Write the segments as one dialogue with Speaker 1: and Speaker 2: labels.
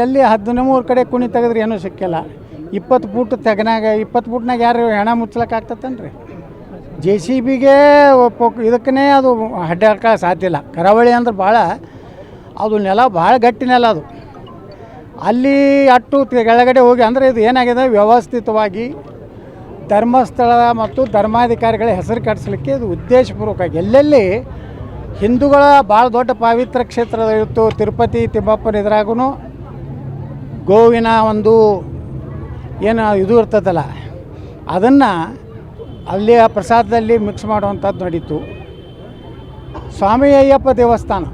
Speaker 1: ಎಲ್ಲಿ ಹದಿಮೂರು ಕಡೆ ಕುಣಿ ತೆಗೆದ್ರೆ ಏನೂ ಸಿಕ್ಕಿಲ್ಲ. ಇಪ್ಪತ್ತು ಫೂಟ್ ತೆಗನಾಗ, ಇಪ್ಪತ್ತು ಫೂಟ್ನಾಗ ಯಾರು ಹೆಣ ಮುಚ್ಚಲಕ್ಕೆ ಆಗ್ತತನ್ರಿ? ಜೆ ಸಿ ಬಿಗೆ ಇದಕ್ಕೇ ಅದು ಅಡ್ಡಾಡಕ್ಕೆ ಸಾಧ್ಯ ಇಲ್ಲ. ಕರಾವಳಿ ಅಂದ್ರೆ ಭಾಳ, ಅದು ನೆಲ ಭಾಳ ಗಟ್ಟಿ ನೆಲ ಅದು. ಅಲ್ಲಿ ಅಟ್ಟು ಕೆಳಗಡೆ ಹೋಗಿ ಅಂದರೆ ಇದು ಏನಾಗಿದೆ? ವ್ಯವಸ್ಥಿತವಾಗಿ ಧರ್ಮಸ್ಥಳ ಮತ್ತು ಧರ್ಮಾಧಿಕಾರಿಗಳ ಹೆಸರು ಕಟ್ಟಿಸ್ಲಿಕ್ಕೆ ಇದು ಉದ್ದೇಶಪೂರ್ವಕವಾಗಿ. ಎಲ್ಲೆಲ್ಲಿ ಹಿಂದೂಗಳ ಭಾಳ ದೊಡ್ಡ ಪವಿತ್ರ ಕ್ಷೇತ್ರ ಇತ್ತು ತಿರುಪತಿ, ತಿಮ್ಮಪ್ಪನ ಇದ್ರಾಗೂ ಗೋವಿನ ಒಂದು ಏನು ಇದು ಇರ್ತದಲ್ಲ, ಅದನ್ನು ಅಲ್ಲಿ ಆ ಪ್ರಸಾದದಲ್ಲಿ ಮಿಕ್ಸ್ ಮಾಡುವಂಥದ್ದು ನಡೀತು. ಸ್ವಾಮಿ ಅಯ್ಯಪ್ಪ ದೇವಸ್ಥಾನ.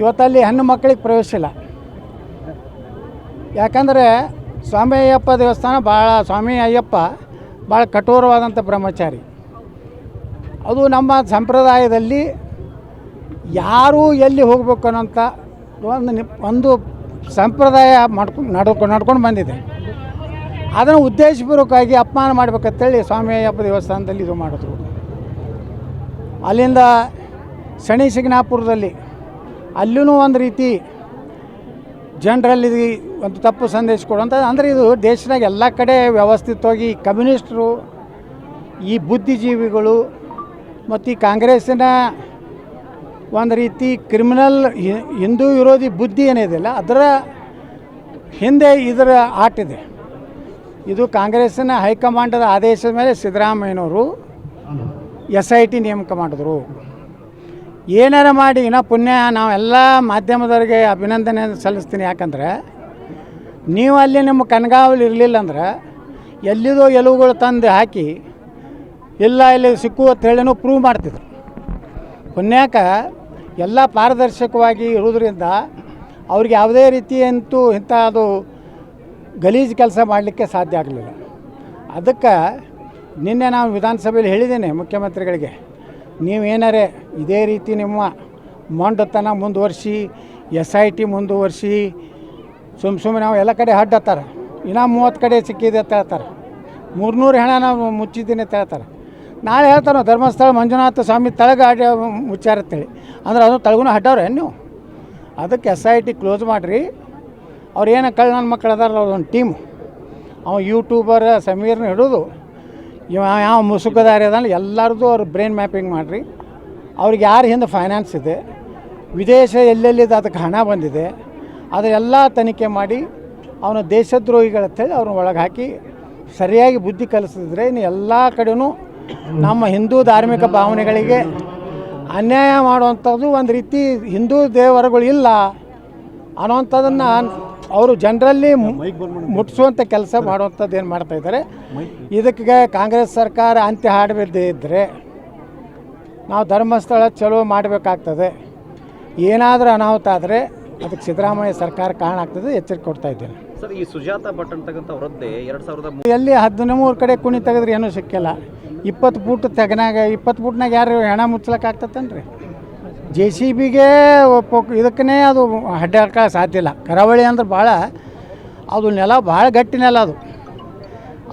Speaker 1: ಇವತ್ತಲ್ಲಿ ಹೆಣ್ಣು ಮಕ್ಕಳಿಗೆ ಪ್ರವೇಶ ಇಲ್ಲ. ಯಾಕಂದರೆ ಸ್ವಾಮಿ ಅಯ್ಯಪ್ಪ ದೇವಸ್ಥಾನ ಭಾಳ ಸ್ವಾಮಿ ಅಯ್ಯಪ್ಪ ಭಾಳ ಕಠೋರವಾದಂಥ ಬ್ರಹ್ಮಚಾರಿ. ಅದು ನಮ್ಮ ಸಂಪ್ರದಾಯದಲ್ಲಿ ಯಾರು ಎಲ್ಲಿ ಹೋಗಬೇಕು ಅನ್ನೋಂಥ ಒಂದು ಒಂದು ಸಂಪ್ರದಾಯ ಮಾಡ್ಕೊಂಡು ನಡ್ಕೊಂಡು ನಡ್ಕೊಂಡು ಬಂದಿದೆ. ಅದನ್ನು ಉದ್ದೇಶಪೂರ್ವಕವಾಗಿ ಅಪಮಾನ ಮಾಡ್ಬೇಕಂತೇಳಿ ಸ್ವಾಮಿ ಅಯ್ಯಪ್ಪ ದೇವಸ್ಥಾನದಲ್ಲಿ ಇದು ಮಾಡಿದ್ರು. ಅಲ್ಲಿಂದ ಶನಿ ಸಿಗ್ನಾಪುರದಲ್ಲಿ ಅಲ್ಲೂ ಒಂದು ರೀತಿ ಜನರಲ್ಲಿ ಒಂದು ತಪ್ಪು ಸಂದೇಶ ಕೊಡುವಂಥ ಅಂದರೆ ಇದು ದೇಶದಾಗ ಎಲ್ಲ ಕಡೆ ವ್ಯವಸ್ಥಿತವಾಗಿ ಕಮ್ಯುನಿಸ್ಟರು, ಈ ಬುದ್ಧಿಜೀವಿಗಳು, ಮತ್ತು ಈ ಕಾಂಗ್ರೆಸ್ಸಿನ ಒಂದು ರೀತಿ ಕ್ರಿಮಿನಲ್ ಹಿಂದೂ ವಿರೋಧಿ ಬುದ್ಧಿ ಏನಿದೆಯಲ್ಲ ಅದರ ಹಿಂದೆ ಇದರ ಆಟಿದೆ ಇದು. ಕಾಂಗ್ರೆಸ್ಸಿನ ಹೈಕಮಾಂಡದ ಆದೇಶದ ಮೇಲೆ ಸಿದ್ದರಾಮಯ್ಯನವರು ಎಸ್ ಐ ಟಿ ನೇಮಕ ಮಾಡಿದ್ರು ಏನಾರ ಮಾಡಿ ಇನ್ನೂ ಪುಣ್ಯ ನಾವೆಲ್ಲ ಮಾಧ್ಯಮದವ್ರಿಗೆ ಅಭಿನಂದನೆ ಸಲ್ಲಿಸ್ತೀನಿ. ಯಾಕಂದ್ರೆ ನೀವು ಅಲ್ಲಿ ನಿಮ್ಮ ಕಣ್ಗಾವಲು ಇರಲಿಲ್ಲ ಅಂದ್ರೆ ಎಲ್ಲಿದೋ ಎಲುವುಗಳು ತಂದು ಹಾಕಿ ಇಲ್ಲ ಇಲ್ಲಿ ಸಿಕ್ಕು ಅಂತ ಹೇಳಿನೂ ಪ್ರೂವ್ ಮಾಡ್ತಿದ್ರು. ಪುಣ್ಯಾಕ ಎಲ್ಲ ಪಾರದರ್ಶಕವಾಗಿ ಇರೋದ್ರಿಂದ ಅವ್ರಿಗೆ ಯಾವುದೇ ರೀತಿ ಅಂತೂ ಇಂಥ ಅದು ಗಲೀಜು ಕೆಲಸ ಮಾಡಲಿಕ್ಕೆ ಸಾಧ್ಯ ಆಗಲಿಲ್ಲ. ಅದಕ್ಕೆ ನಿನ್ನೆ ನಾವು ವಿಧಾನಸಭೆಯಲ್ಲಿ ಹೇಳಿದ್ದೇನೆ ಮುಖ್ಯಮಂತ್ರಿಗಳಿಗೆ, ನೀವೇನಾರೇ ಇದೇ ರೀತಿ ನಿಮ್ಮ ಮೊಂಡತನ ಮುಂದುವರಿಸಿ ಎಸ್ ಐ ಟಿ ಮುಂದುವರಿಸಿ ಸುಮ್ಮ ಸುಮ್ಮನೆ ನಾವು ಎಲ್ಲ ಕಡೆ ಹಡ್ಡತ್ತಾರೆ ಇನ್ನೂ ಮೂವತ್ತು ಕಡೆ ಸಿಕ್ಕಿದೆ ಅಂತ ಹೇಳ್ತಾರೆ. ಮೂರ್ನೂರು ಹೆಣ ನಾವು ಮುಚ್ಚಿದ್ದೀನಿ ಅಂತ ಹೇಳ್ತಾರೆ. ನಾಳೆ ಹೇಳ್ತಾರೆ ಧರ್ಮಸ್ಥಳ ಮಂಜುನಾಥ ಸ್ವಾಮಿ ತಳಗ ಅಡ್ಡ ಮುಚ್ಚಾರ ಅಂತೇಳಿ ಅಂದ್ರೆ ಅದು ತಳಗುನ ಹಡ್ಡವ್ರೆ ನೀವು ಅದಕ್ಕೆ ಎಸ್ ಐ ಟಿ ಕ್ಲೋಸ್ ಮಾಡಿರಿ. ಅವ್ರು ಏನು ಕಳ್ಳ ನನ್ನ ಮಕ್ಕಳು ಅದಾರ ಒಂದು ಟೀಮು ಅವ ಯೂಟ್ಯೂಬರ್ ಸಮೀರ್ನ ಹಿಡಿದು. ಇವ ಯಾವ ಮುಸುಕದಾರಿ ಅದಲ್ಲ ಎಲ್ಲರದು ಅವ್ರು ಬ್ರೈನ್ ಮ್ಯಾಪಿಂಗ್ ಮಾಡಿರಿ. ಅವ್ರಿಗೆ ಯಾರು ಹಿಂದೆ ಫೈನಾನ್ಸ್ ಇದೆ, ವಿದೇಶ ಎಲ್ಲೆಲ್ಲಿದೆ ಅದಕ್ಕೆ ಹಣ ಬಂದಿದೆ. ಅದರೆಲ್ಲ ತನಿಖೆ ಮಾಡಿ ಅವನ ದೇಶದ್ರೋಹಿಗಳಂತೇಳಿ ಅವ್ರನ್ನ ಒಳಗೆ ಹಾಕಿ ಸರಿಯಾಗಿ ಬುದ್ಧಿ ಕಲಿಸಿದ್ರೆ ಇನ್ನು ಎಲ್ಲ ಕಡೆನೂ ನಮ್ಮ ಹಿಂದೂ ಧಾರ್ಮಿಕ ಭಾವನೆಗಳಿಗೆ ಅನ್ಯಾಯ ಮಾಡುವಂಥದ್ದು ಒಂದು ರೀತಿ ಹಿಂದೂ ದೇವರುಗಳು ಇಲ್ಲ ಅನ್ನೋವಂಥದ್ದನ್ನು ಅವರು ಜನರಲ್ಲಿ ಮುಟ್ಟಿಸುವಂಥ ಕೆಲಸ ಮಾಡುವಂಥದ್ದು ಏನು ಮಾಡ್ತಾ ಇದ್ದಾರೆ. ಇದಕ್ಕೆ ಕಾಂಗ್ರೆಸ್ ಸರ್ಕಾರ ಅಂತ್ಯ ಹಾಡಬೇಕೇ ಇದ್ದರೆ ನಾವು ಧರ್ಮಸ್ಥಳ ಚಲೋ ಮಾಡಬೇಕಾಗ್ತದೆ. ಏನಾದರೂ ಅನಾಹುತ ಆದರೆ ಅದಕ್ಕೆ ಸಿದ್ದರಾಮಯ್ಯ ಸರ್ಕಾರ ಕಾರಣ ಆಗ್ತದೆ ಎಚ್ಚರಿಕೆ ಕೊಡ್ತಾ ಇದ್ದೇನೆ.
Speaker 2: ಸರ್ ಈ ಸುಜಾತ ಭಟ್ ಅಂತಕ್ಕಂಥ ವೃದ್ಧೆ ಎರಡು ಸಾವಿರದ
Speaker 1: ಎಲ್ಲಿ ಹದಿಮೂರು ಕಡೆ ಕುಣಿ ತೆಗೆದ್ರೆ ಏನೂ ಸಿಕ್ಕಿಲ್ಲ. ಇಪ್ಪತ್ತು ಫೂಟ್ ತೆಗನಾಗ, ಇಪ್ಪತ್ತು ಫೂಟ್ನಾಗ ಯಾರು ಹೆಣ ಮುಚ್ಚಲಕ್ಕೆ ಆಗ್ತತನ್ರಿ ಜೆ ಸಿ ಬಿಗೆ ಇದಕ್ಕೇ ಅದು ಅಡ್ಡಾಡಕ್ಕೆ ಸಾಧ್ಯ ಇಲ್ಲ. ಕರಾವಳಿ ಅಂದ್ರೆ ಭಾಳ, ಅದು ನೆಲ ಭಾಳ ಗಟ್ಟಿ ನೆಲ ಅದು.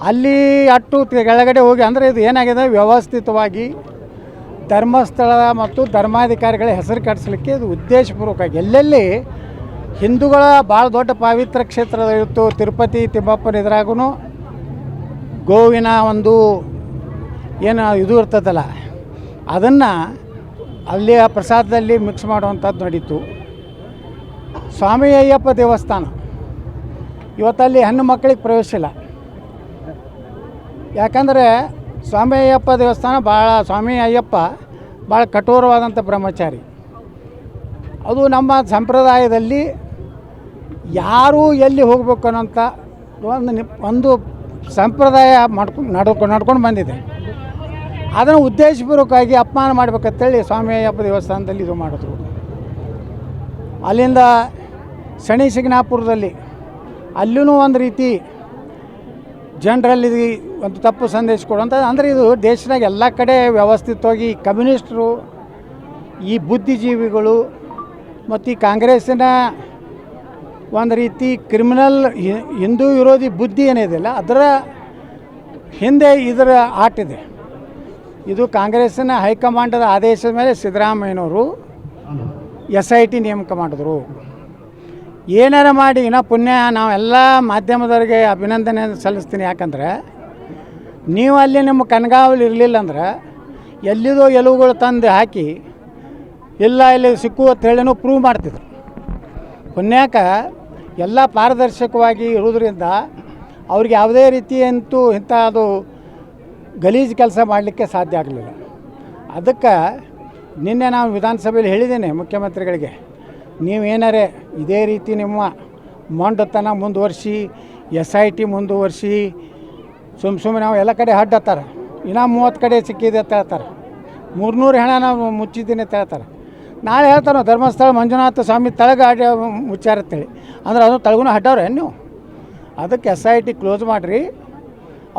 Speaker 1: ಅಲ್ಲಿ ಅಟ್ಟು ಕೆಳಗಡೆ ಹೋಗಿ ಅಂದರೆ ಇದು ಏನಾಗಿದೆ? ವ್ಯವಸ್ಥಿತವಾಗಿ ಧರ್ಮಸ್ಥಳ ಮತ್ತು ಧರ್ಮಾಧಿಕಾರಿಗಳ ಹೆಸರು ಕಟ್ಸಲಿಕ್ಕೆ ಇದು ಉದ್ದೇಶಪೂರ್ವಕವಾಗಿ ಎಲ್ಲೆಲ್ಲಿ ಹಿಂದೂಗಳ ಭಾಳ ದೊಡ್ಡ ಪವಿತ್ರ ಕ್ಷೇತ್ರದ ಇತ್ತು ತಿರುಪತಿ, ತಿಮ್ಮಪ್ಪನ ಇದ್ರಾಗೂ ಗೋವಿನ ಒಂದು ಏನು ಇದು ಇರ್ತದಲ್ಲ, ಅದನ್ನು ಅಲ್ಲಿ ಆ ಪ್ರಸಾದದಲ್ಲಿ ಮಿಕ್ಸ್ ಮಾಡುವಂಥದ್ದು ನಡೀತು. ಸ್ವಾಮಿ ಅಯ್ಯಪ್ಪ ದೇವಸ್ಥಾನ, ಇವತ್ತಲ್ಲಿ ಹೆಣ್ಣು ಮಕ್ಕಳಿಗೆ ಪ್ರವೇಶ ಇಲ್ಲ. ಯಾಕಂದರೆ ಸ್ವಾಮಿ ಅಯ್ಯಪ್ಪ ದೇವಸ್ಥಾನ ಭಾಳ ಸ್ವಾಮಿ ಅಯ್ಯಪ್ಪ ಭಾಳ ಕಠೋರವಾದಂಥ ಬ್ರಹ್ಮಚಾರಿ. ಅದು ನಮ್ಮ ಸಂಪ್ರದಾಯದಲ್ಲಿ ಯಾರು ಎಲ್ಲಿ ಹೋಗಬೇಕು ಅನ್ನೋಂಥ ಒಂದು ಒಂದು ಸಂಪ್ರದಾಯ ಮಾಡ್ಕೊಂಡು ನಡ್ಕೊಂಡು ನಡ್ಕೊಂಡು ಬಂದಿದೆ. ಅದನ್ನು ಉದ್ದೇಶಪೂರ್ವಕವಾಗಿ ಅಪಮಾನ ಮಾಡಬೇಕಂತೇಳಿ ಸ್ವಾಮಿ ಅಯ್ಯಪ್ಪ ದೇವಸ್ಥಾನದಲ್ಲಿ ಇದು ಮಾಡಿದ್ರು. ಅಲ್ಲಿಂದ ಶನಿ ಸಿಗ್ನಾಪುರದಲ್ಲಿ ಅಲ್ಲೂ ಒಂದು ರೀತಿ ಜನರಲ್ಲಿ ಒಂದು ತಪ್ಪು ಸಂದೇಶ ಕೊಡುವಂಥ ಅಂದರೆ ಇದು ದೇಶದಾಗ ಎಲ್ಲ ಕಡೆ ವ್ಯವಸ್ಥಿತವಾಗಿ ಕಮ್ಯುನಿಸ್ಟರು, ಈ ಬುದ್ಧಿಜೀವಿಗಳು ಮತ್ತು ಈ ಕಾಂಗ್ರೆಸ್ಸಿನ ಒಂದು ರೀತಿ ಕ್ರಿಮಿನಲ್ ಹಿಂದೂ ವಿರೋಧಿ ಬುದ್ಧಿ ಏನಿದೆಯಲ್ಲ ಅದರ ಹಿಂದೆ ಇದರ ಆಟಿದೆ. ಇದು ಕಾಂಗ್ರೆಸ್ಸಿನ ಹೈಕಮಾಂಡದ ಆದೇಶದ ಮೇಲೆ ಸಿದ್ದರಾಮಯ್ಯನವರು ಎಸ್ ಐ ಟಿ ನೇಮಕ ಮಾಡಿದ್ರು. ಏನಾರ ಮಾಡಿ ಇನ್ನೂ ಪುಣ್ಯ ನಾವೆಲ್ಲ ಮಾಧ್ಯಮದವ್ರಿಗೆ ಅಭಿನಂದನೆ ಸಲ್ಲಿಸ್ತೀನಿ. ಯಾಕಂದ್ರೆ ನೀವು ಅಲ್ಲಿ ನಿಮ್ಮ ಕಣ್ಗಾವಲು ಇರಲಿಲ್ಲ ಅಂದ್ರೆ ಎಲ್ಲಿದೋ ಎಲುವುಗಳು ತಂದು ಹಾಕಿ ಇಲ್ಲ ಇಲ್ಲಿ ಸಿಕ್ಕು ಅಂತ ಹೇಳಿನೂ ಪ್ರೂವ್ ಮಾಡ್ತಿದ್ರು. ಪುಣ್ಯಾಕ ಎಲ್ಲ ಪಾರದರ್ಶಕವಾಗಿ ಇರೋದ್ರಿಂದ ಅವ್ರಿಗೆ ಯಾವುದೇ ರೀತಿಯಂತೂ ಇಂಥ ಅದು ಗಲೀಜು ಕೆಲಸ ಮಾಡಲಿಕ್ಕೆ ಸಾಧ್ಯ ಆಗಲಿಲ್ಲ. ಅದಕ್ಕೆ ನಿನ್ನೆ ನಾವು ವಿಧಾನಸಭೆಯಲ್ಲಿ ಹೇಳಿದ್ದೇನೆ ಮುಖ್ಯಮಂತ್ರಿಗಳಿಗೆ, ನೀವೇನಾರೇ ಇದೇ ರೀತಿ ನಿಮ್ಮ ಮೊಂಡತನ ಮುಂದುವರಿಸಿ ಎಸ್ ಐ ಟಿ ಮುಂದುವರಿಸಿ ಸುಮ್ಮ ಸುಮ್ಮನೆ ನಾವು ಎಲ್ಲ ಕಡೆ ಹಡ್ಡತ್ತಾರೆ ಇನ್ನೂ ಮೂವತ್ತು ಕಡೆ ಸಿಕ್ಕಿದೆ ಅಂತ ಹೇಳ್ತಾರೆ. ಮೂರ್ನೂರು ಹೆಣ ನಾವು ಮುಚ್ಚಿದ್ದೀನಿ ಅಂತ ಹೇಳ್ತಾರೆ. ನಾಳೆ ಹೇಳ್ತಾರೆ ಧರ್ಮಸ್ಥಳ ಮಂಜುನಾಥ ಸ್ವಾಮಿ ತಳಗ ಆಡಿ ಮುಚ್ಚಾರ ಅಂತೇಳಿ ಅಂದ್ರೆ ಅದು ತಳಗುನ ಹಡ್ಡವ್ರೆ ನೀವು? ಅದಕ್ಕೆ ಎಸ್ ಐ ಟಿ ಕ್ಲೋಸ್ ಮಾಡಿರಿ.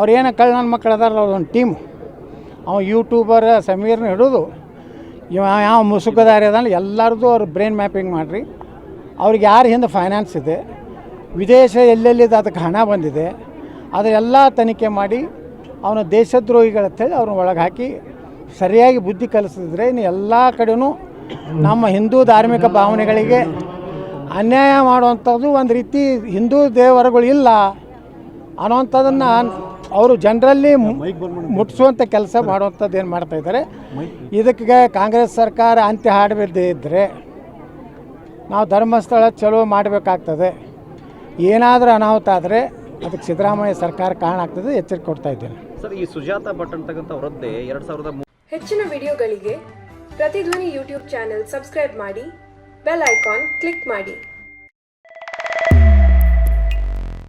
Speaker 1: ಅವ್ರು ಏನು ಕಳ್ಳ ಮಕ್ಕಳು ಅದಾರಲ್ಲ ಒಂದು ಟೀಮು ಅವ ಯೂಟ್ಯೂಬರ್ ಸಮೀರ್ನ ಹಿಡಿದು, ಇವ ಯಾವ ಮುಸುಕದಾರಿ ಅದಲ್ಲ ಎಲ್ಲರದು ಅವ್ರು ಬ್ರೈನ್ ಮ್ಯಾಪಿಂಗ್ ಮಾಡಿರಿ. ಅವ್ರಿಗೆ ಯಾರು ಹಿಂದೆ ಫೈನಾನ್ಸ್ ಇದೆ, ವಿದೇಶ ಎಲ್ಲೆಲ್ಲಿದೆ ಅದಕ್ಕೆ ಹಣ ಬಂದಿದೆ ಅದೆಲ್ಲ ತನಿಖೆ ಮಾಡಿ ಅವನ ದೇಶದ್ರೋಹಿಗಳಂತೇಳಿ ಅವ್ರನ್ನ ಒಳಗೆ ಹಾಕಿ ಸರಿಯಾಗಿ ಬುದ್ಧಿ ಕಲಿಸಿದ್ರೆ ಇನ್ನು ಎಲ್ಲ ಕಡೆಯೂ ನಮ್ಮ ಹಿಂದೂ ಧಾರ್ಮಿಕ ಭಾವನೆಗಳಿಗೆ ಅನ್ಯಾಯ ಮಾಡುವಂಥದ್ದು ಒಂದು ರೀತಿ ಹಿಂದೂ ದೇವರುಗಳು ಇಲ್ಲ ಅನ್ನೋವಂಥದ್ದನ್ನು ಅವರು ಜನರಲ್ಲಿ ಮುಟ್ಟಿಸುವಂಥ ಕೆಲಸ ಮಾಡುವಂಥದ್ದು ಏನು ಮಾಡ್ತಾ ಇದ್ದಾರೆ? ಇದಕ್ಕೆ ಕಾಂಗ್ರೆಸ್ ಸರ್ಕಾರ ಅಂತ್ಯ ಹಾಡಬೇಕೇ ಇದ್ದರೆ ನಾವು ಧರ್ಮಸ್ಥಳ ಚಲೋ ಮಾಡಬೇಕಾಗ್ತದೆ. ಏನಾದರೂ ಅನಾಹುತ ಆದರೆ ಅದಕ್ಕೆ ಸಿದ್ದರಾಮಯ್ಯ ಸರ್ಕಾರ ಕಾರಣ ಆಗ್ತದೆ ಎಚ್ಚರಿಕೆ ಕೊಡ್ತಾ ಇದ್ದೇನೆ.
Speaker 2: ಸರ್ ಈ ಸುಜಾತ ಭಟ್ ಅಂತಕ್ಕಂಥ ವೃದ್ಧೆ ಎರಡು ಸಾವಿರದ
Speaker 3: ಹೆಚ್ಚಿನ ವಿಡಿಯೋಗಳಿಗೆ ಪ್ರತಿಧ್ವನಿ ಯೂಟ್ಯೂಬ್ ಚಾನೆಲ್ ಸಬ್ಸ್ಕ್ರೈಬ್ ಮಾಡಿ ಬೆಲ್ ಐಕಾನ್ ಕ್ಲಿಕ್ ಮಾಡಿ.